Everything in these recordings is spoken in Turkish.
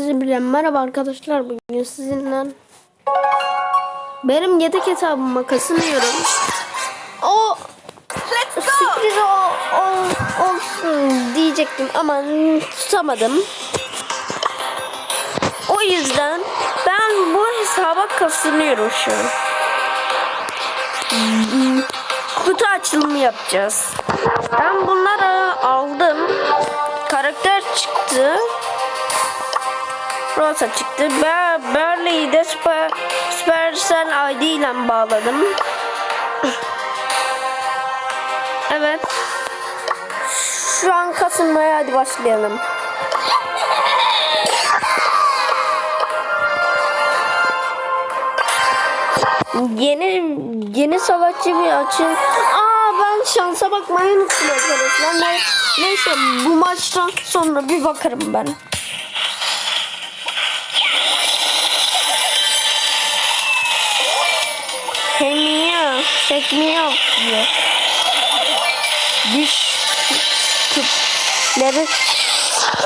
Sizi bilen merhaba arkadaşlar bugün sizinle benim yedek hesabıma kasınıyorum. O sürpriz o, o, olsun diyecektim ama tutamadım. O yüzden ben bu hesaba kasınıyorum şu an. Kutu açılımı yapacağız. Ben bunları aldım. Karakter çıktı. Rosa çıktı. Ben Burley'i de Super, Supercell ID ile bağladım. Evet. Şu an kasılmaya hadi başlayalım. Yeni yeni savaşçı bir açın. Aa ben şansa bakmayı unuttum arkadaşlar. Ne- Neyse bu maçtan sonra bir bakarım ben. Çekmiyor diyor. Diş küpleri.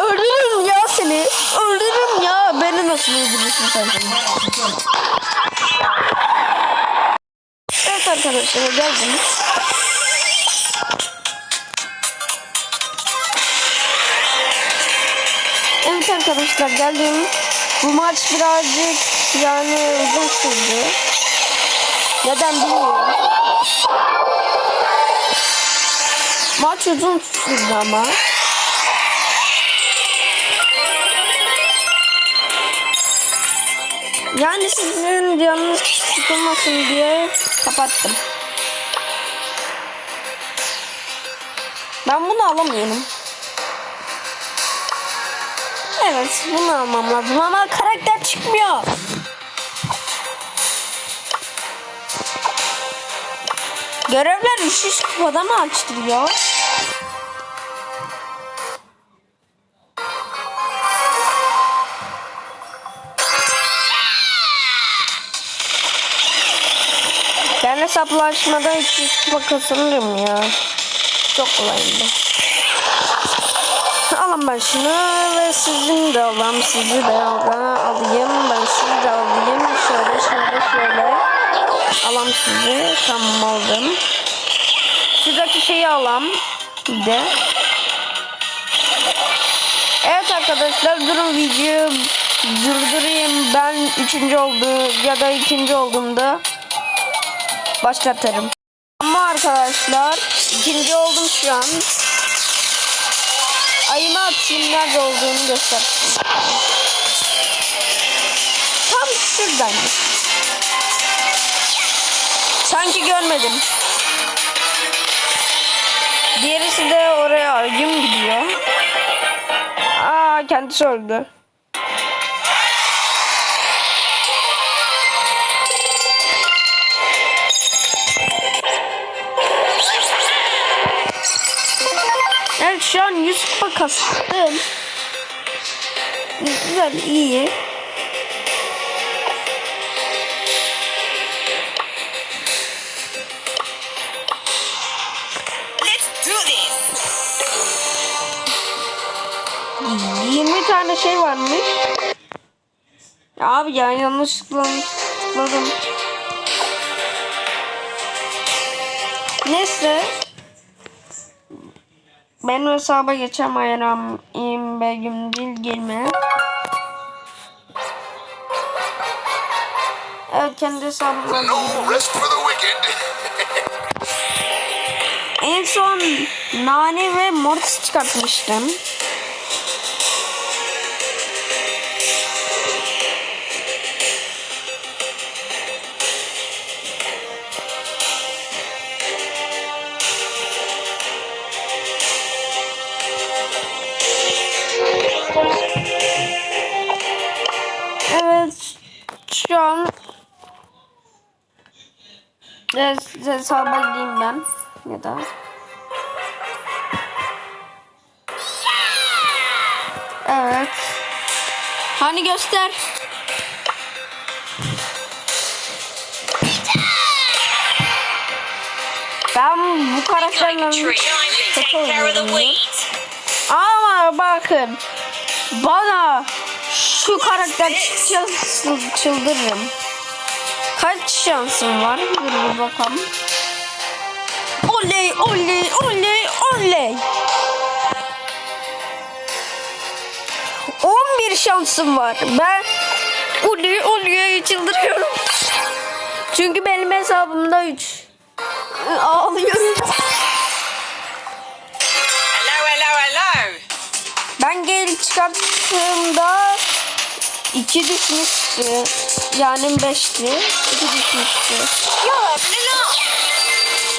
Öldürürüm ya seni. Öldürürüm ya. Beni nasıl öldürürsün sen? Evet arkadaşlar geldim. Evet arkadaşlar geldim. Bu maç birazcık yani uzun sürdü. Neden bilmiyorum. Maç uzun sürdü ama. Yani sizin canınız sıkılmasın diye kapattım. Ben bunu alamıyorum. Evet bunu almam lazım ama karakter çıkmıyor. Görevler 300 kupada mı açtırıyor? Ben hesaplaşmada 300 kupa kazanırım ya. Çok kolaydı. Alın ben şunu ve sizin de alayım. Sizi de alayım. Ben sizi de alayım. Şöyle şöyle şöyle. Alam sizi. Tamam aldım. Şuradaki şeyi alam. Bir de. Evet arkadaşlar durun videoyu durdurayım. Ben üçüncü oldu ya da ikinci olduğumda başlatırım. Ama arkadaşlar ikinci oldum şu an. Ayıma atayım nerede olduğunu göstersin. Tam şuradaymış. Sanki görmedim. Diğerisi de oraya ayım gidiyor. Aa kendisi öldü. Evet şu an 100 kupa kastım. Güzel iyi. 20 tane şey varmış. Ya abi ya yanlışlıkla tıkladım. Neyse. Ben o hesaba geçemeyeceğim. Begüm değil girme. Evet kendi wicked. En son Nane ve Mortis çıkartmıştım. Evet, hesaba ben ya da Evet. Hani göster. Ben bu karakterle kötü oynuyorum. Ama bakın bana şu karakter çıl- çıldırırım. Şansım var? Dur bir bakalım. Oley oley oley oley. 11 şansım var. Ben oley oley çıldırıyorum. Çünkü benim hesabımda 3. Ağlıyorum. Hello, hello, hello. Ben gel çıkarttığımda 2 düşmüştü. Yani 5'ti. 2 düşmüştü. Up.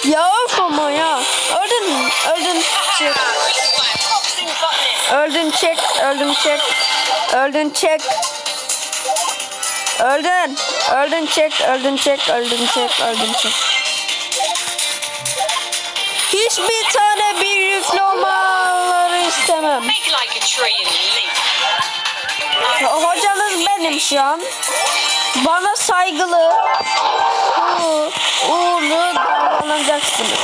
Ya of ama ya. Öldün. Öldün. Çık. Öldün çek. Öldün çek. Öldün çek. Öldün. Öldün çek. Öldün çek. Öldün çek. Öldün çek. Hiçbir tane büyüklü olmaları istemem. Hocanız benim şu an. Bana saygılı, uğurlu, davranacaksınız.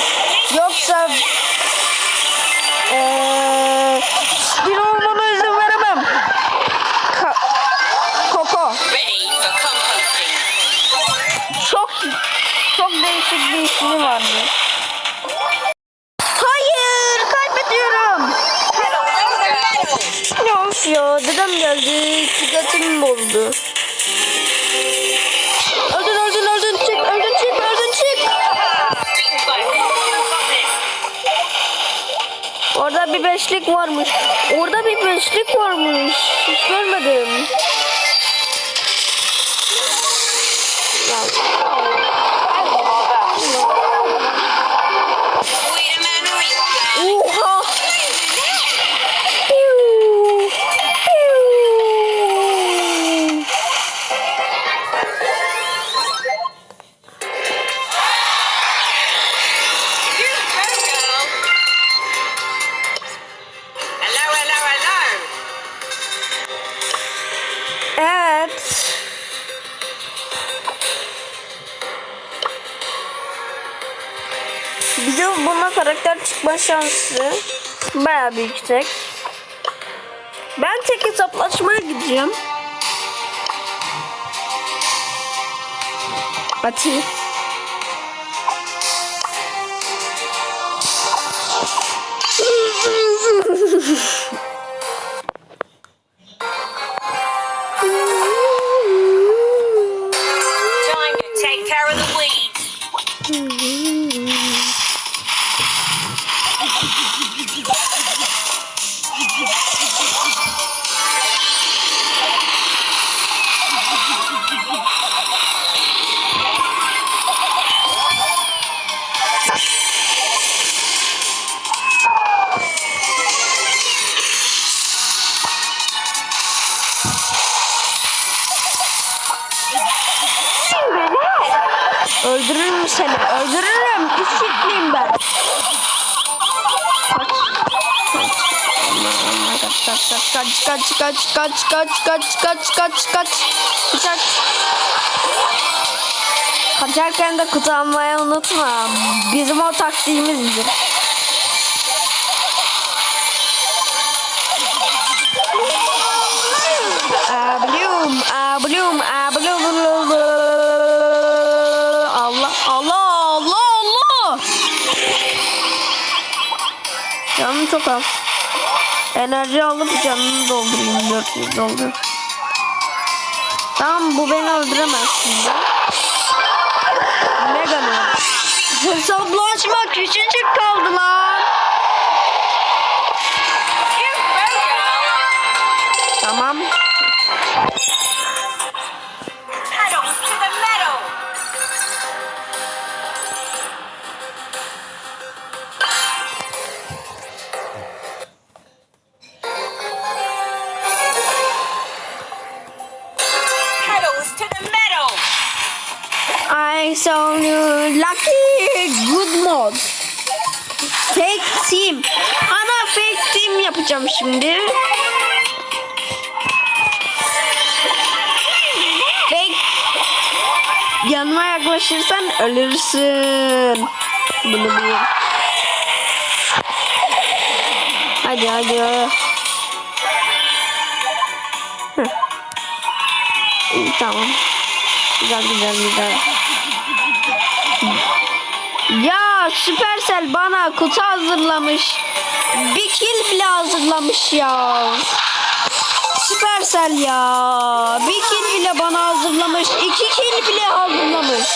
Yoksa eee bir olmama izin veremem. Ka- Koko. Çok çok değişik bir ismi vardı. Hayır, kaybediyorum. Ne of ya, dedem geldi, dikkatimi bozdu. Beşlik varmış. Orada bir beşlik varmış. Hiç görmedim. Şansı bayağı bir yüksek. Ben tek hesaplaşmaya gideceğim. Atayım. kaç kaç kaç kaç kaç kaç kaçak. Kaçarken de kutu almayı unutma. Bizim o taktiğimizdir. Ablum, ablum, ablum. Allah, Allah, Allah, Allah. Canım çok az. Enerji alıp canını doldurayım. 400 doldur. Tamam bu beni öldüremez şimdi. Mega Man. Hesaplaşma küçücük kaldı Saw you lucky good mod. Fake team. Ana fake team yapacağım şimdi. Fake. Yanıma yaklaşırsan ölürsün. Bunu bil. Hadi hadi. Heh. İyi, tamam. Güzel güzel güzel. Ya Supercell bana kutu hazırlamış. Bir kill bile hazırlamış ya. Supercell ya. Bir kill bile bana hazırlamış. iki kill bile hazırlamış.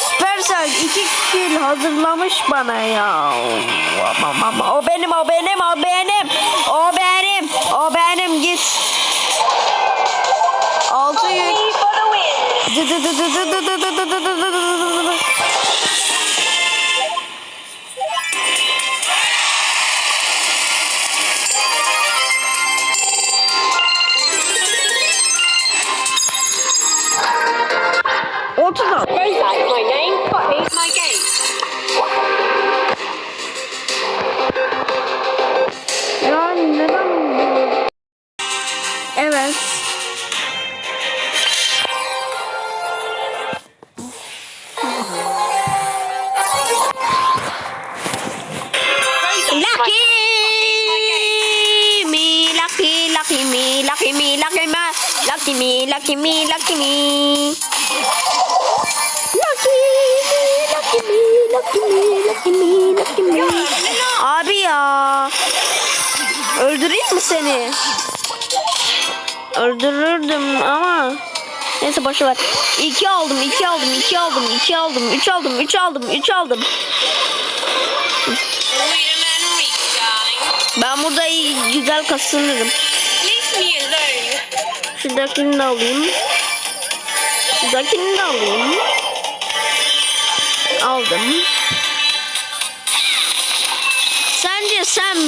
Supercell iki kill hazırlamış bana ya. Aman, aman. O benim, o benim, o benim. O benim, o benim git. Altı yük. Lucky me, lucky me, lucky me, lucky me, lucky me. Lucky me, lucky me, lucky me, lucky me, lucky me. Abi ya. Öldüreyim mi seni? Öldürürdüm ama neyse boş ver. İki aldım, iki aldım, iki aldım, iki aldım, üç aldım, üç aldım, üç aldım. Ben burada iyi, güzel kasınırım. Şuradakini de alayım. Şuradakini de alayım. Aldım. Sence sen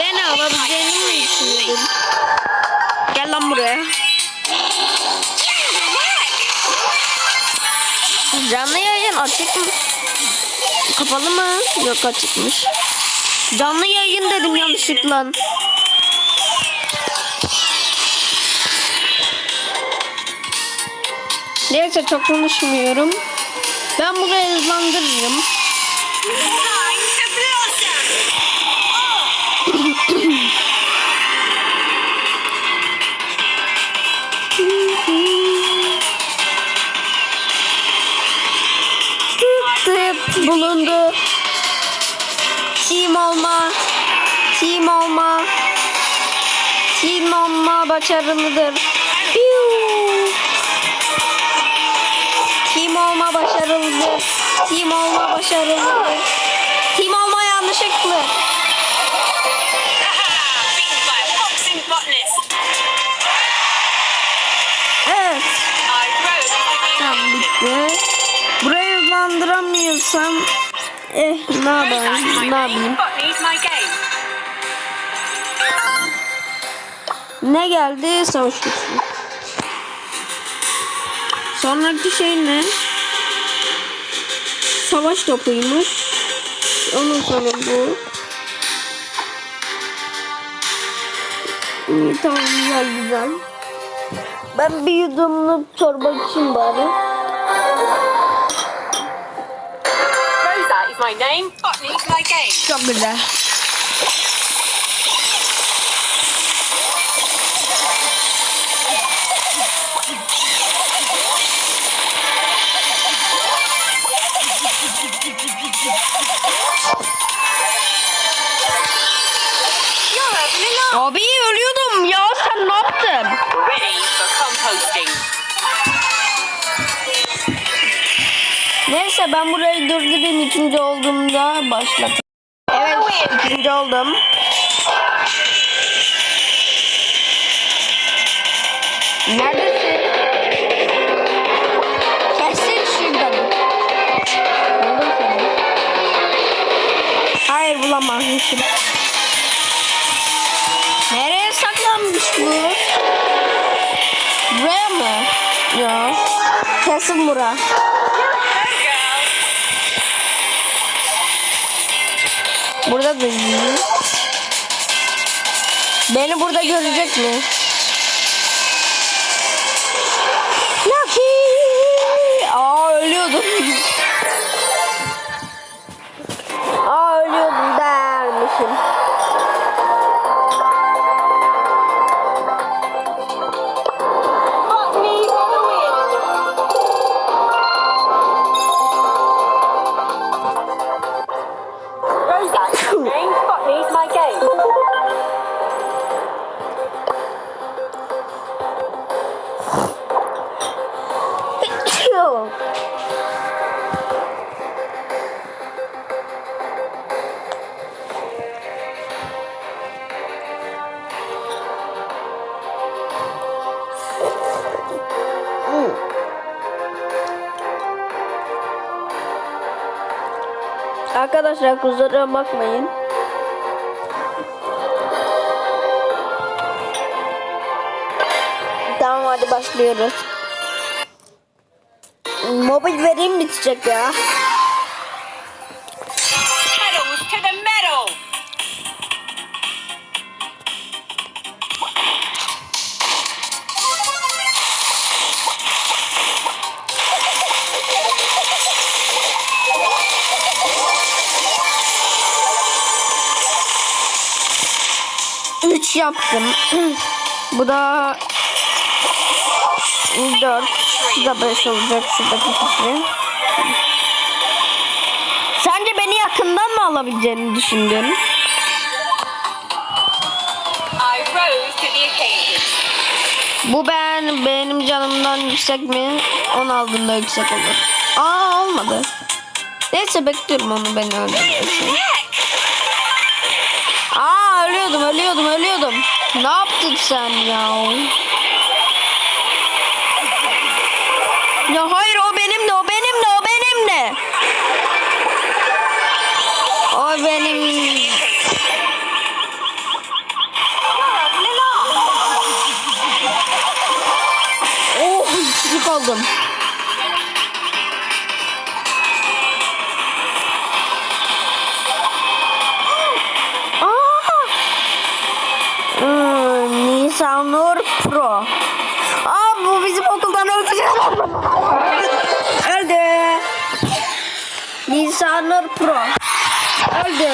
beni alabileceğini mi düşünüyordun? Gel lan buraya. Canlı yayın açık mı? Kapalı mı? Yok açıkmış. Canlı yayın dedim yanlışlıkla. Neyse çok konuşmuyorum. Ben burayı hızlandırırım. Tıt bulundu. Team olma. Team olma. Team olma başarılıdır. başarılıdır. Team olma başarılıdır. Team olma yanlışlıklı. Evet. Tam bitti. Burayı hızlandıramıyorsam eh ne yapayım ne yapayım. Ne geldi? Savaş güçlü. Sonraki şey ne? Savaş topuymuş. Ondan sonra bu. İyi tamam güzel güzel. Ben bir yudumluk çorba için bari. Rosa is my name. Botany is my game. Çok güzel. Neyse ben burayı durdurayım ikinci olduğumda başlatayım. Evet ikinci oldum. Neredesin? Kesin şurada. Buldum seni. Hayır bulamazmışım. Nereye saklanmış bu? Buraya mı? Yok. Kesin bura. Burada da iyi. Beni burada görecek mi? Arkadaşlar kusura bakmayın. Tamam hadi başlıyoruz. Mobil vereyim bitecek ya. Yaptım. Bu da dört. Şu da beş olacak şuradaki kişi. Sence beni yakından mı alabileceğini düşündün? Bu ben benim canımdan yüksek mi? Onu aldığında yüksek olur. Aa olmadı. Neyse bekliyorum onu beni öldürmesini. Ölüyordum ölüyordum ölüyordum. Ne yaptın sen ya? Ya hayır Nisanur Pro. Aa bu bizim okuldan öldürecek. Öldü. Nisanur Pro. Öldü.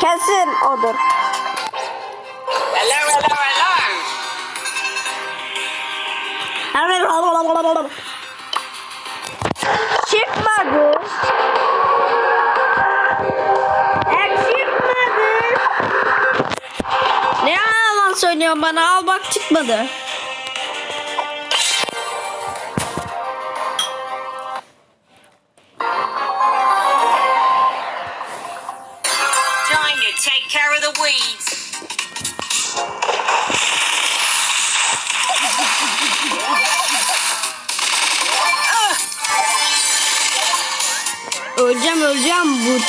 Kesin odur. Hello, hello, hello. Çıkmadı. Söylüyorsun bana. Al bak çıkmadı. Öleceğim öleceğim. Bu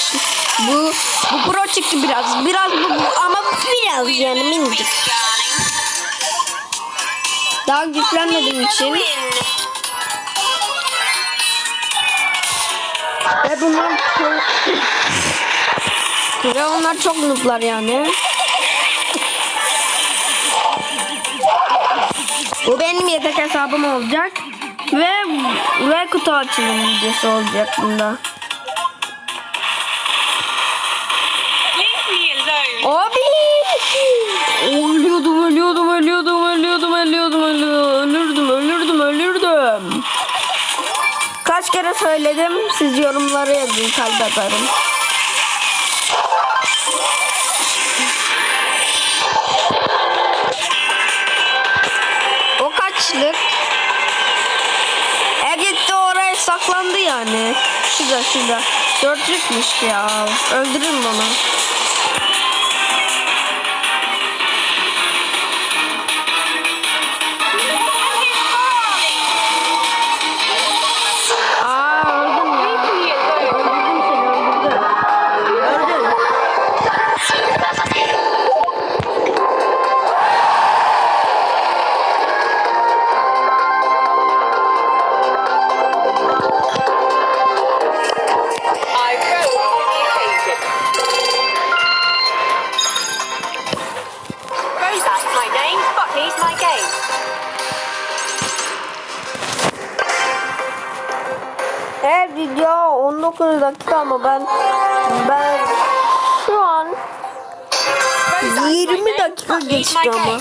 bu bu pro çıktı biraz biraz bu, bu- ama biraz yani minicik. Daha güçlenmediğim için ve bunlar çok ve onlar çok nooblar yani. Bu benim yedek hesabım olacak ve ve kutu açılım videosu olacak bunda. Kere söyledim, siz yorumlara yazın, kalp atarım. O kaçlık? E gitti oraya saklandı yani. Şurada şurada. Dörtlükmüş ya. Öldürürüm onu. Evet video 19 dakika ama ben ben şu an 20 dakika geçti ama.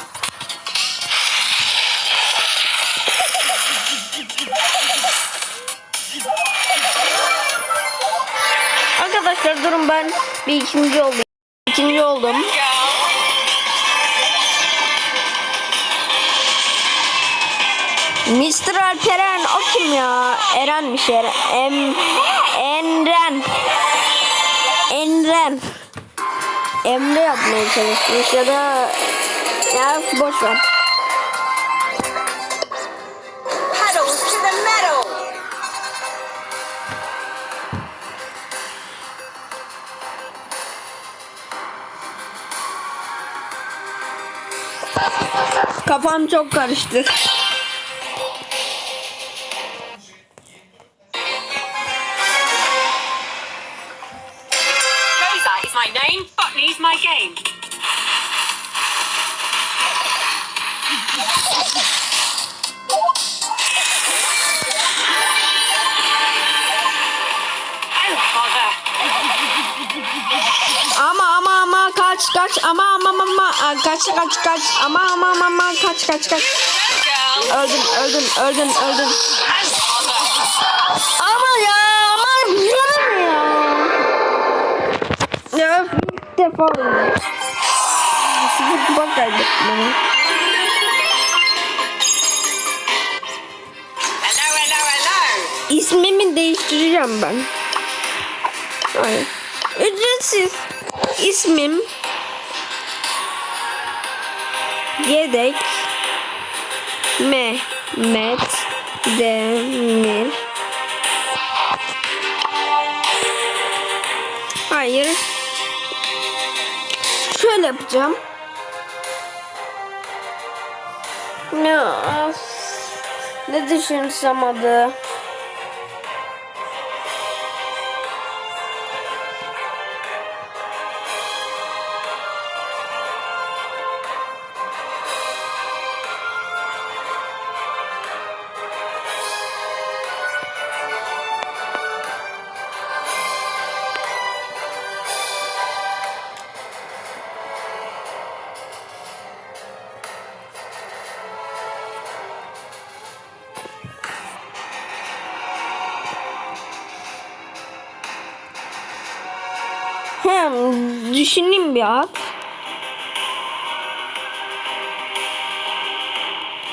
Arkadaşlar durun ben bir ikinci oldum. İkinci oldum. Mr. Alperen o kim ya? Erenmiş Eren. Şey, em, Enren. Enren. Emre yapmaya çalışmış ya da ya boş ver. Kafam çok karıştı. Kaç kaç kaç ama ama ama ama kaç kaç kaç öldün öldün Oh, bother. ama ya ama yarım ya ya ilk defa oldu sıfır kupa kaybettim hello. ismimi değiştireceğim ben Hayır. ücretsiz ismim Yedek. Mehmet Demir. Hayır. Şöyle yapacağım. Ya Ne düşünsem adı düşüneyim bir at.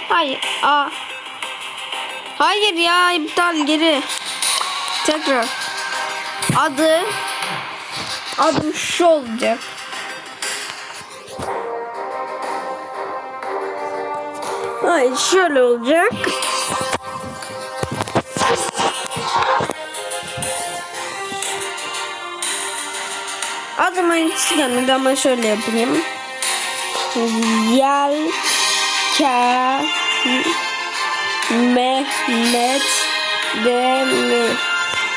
Hayır. Aa. Hayır ya iptal geri. Tekrar. Adı adım şu olacak. Hayır şöyle olacak. Adıma hiç gelmedi ama şöyle yapayım. Yel Ke Mehmet Demir.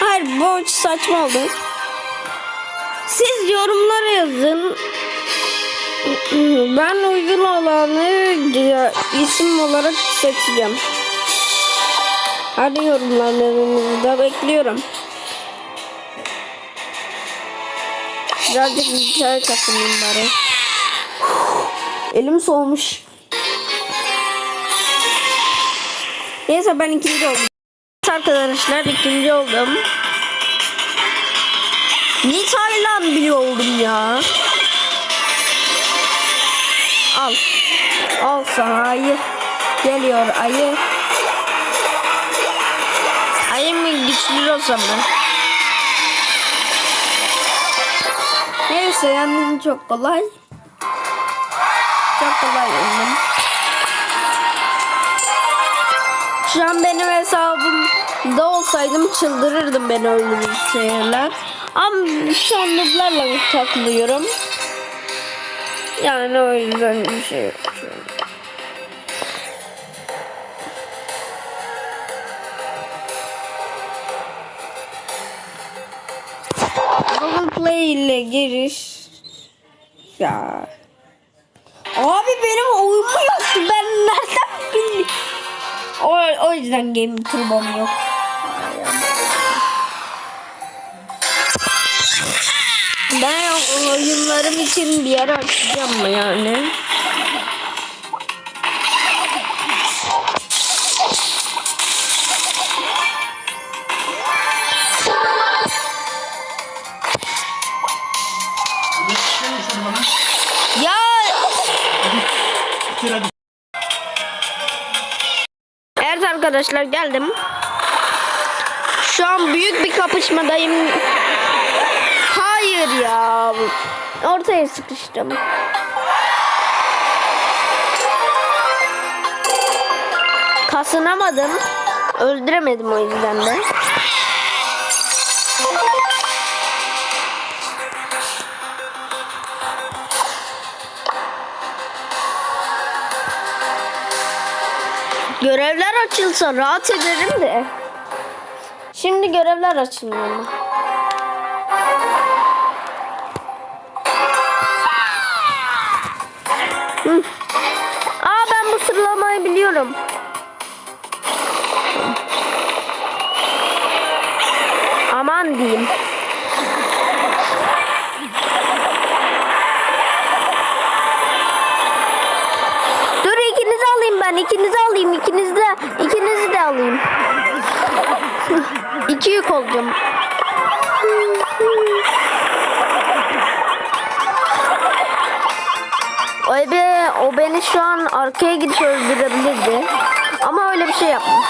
Hayır bu saçma oldu. Siz yorumlara yazın. Ben uygun olanı isim olarak seçeceğim. Hadi yorumlarınızı da bekliyorum. Birazcık bir çay kasayım bari. Elim soğumuş. Neyse ben ikinci oldum. Arkadaşlar ikinci oldum. Nitaylan bile oldum ya. Al. Al sana ayı. Geliyor ayı. Ayı mı güçlü o zaman? Neyse yendim çok kolay. Çok kolay yendim. Şu an benim hesabımda olsaydım çıldırırdım beni öldürürseler. Ama şu an noob'larla takılıyorum. Yani o yüzden bir şey yok. şu giriş. Ya. Abi benim oyumu yoktu. Ben nereden bileyim? O, o yüzden game turbom yok. Ben oyunlarım için bir yer açacağım yani? Arkadaşlar geldim. Şu an büyük bir kapışmadayım. Hayır ya. Ortaya sıkıştım. Kasınamadım. Öldüremedim o yüzden de. Görevler açılsa rahat ederim de. Şimdi görevler açılmıyor mu? Hı. Aa ben bu sıralamayı biliyorum. Aman diyeyim. Ben. ikinizi alayım. ikinizi de ikinizi de alayım. İki yük olacağım. Ay be, o beni şu an arkaya gidip öldürebilirdi. Ama öyle bir şey yapma.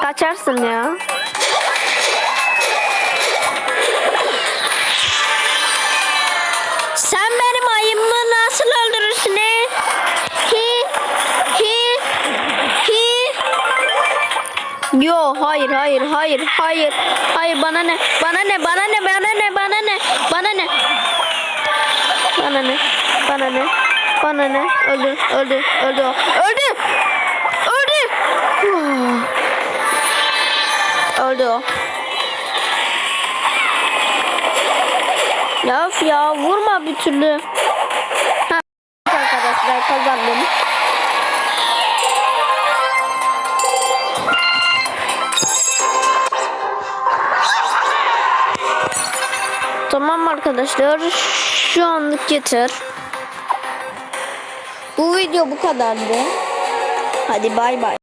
Kaçarsın ya. Sen benim ayımı nasıl öldürürsün Hayır hayır hayır hayır. Hayır bana ne? Bana ne? Bana ne? Bana ne? Bana ne? Bana ne? Bana ne? Bana ne? Bana ne? Öldü öldü öldü. Öldü! Öldü! Öldü o. Ya ya vurma bir türlü. Ha, arkadaşlar kazandım. Tamam arkadaşlar şu anlık yeter. Bu video bu kadardı. Hadi bay bay.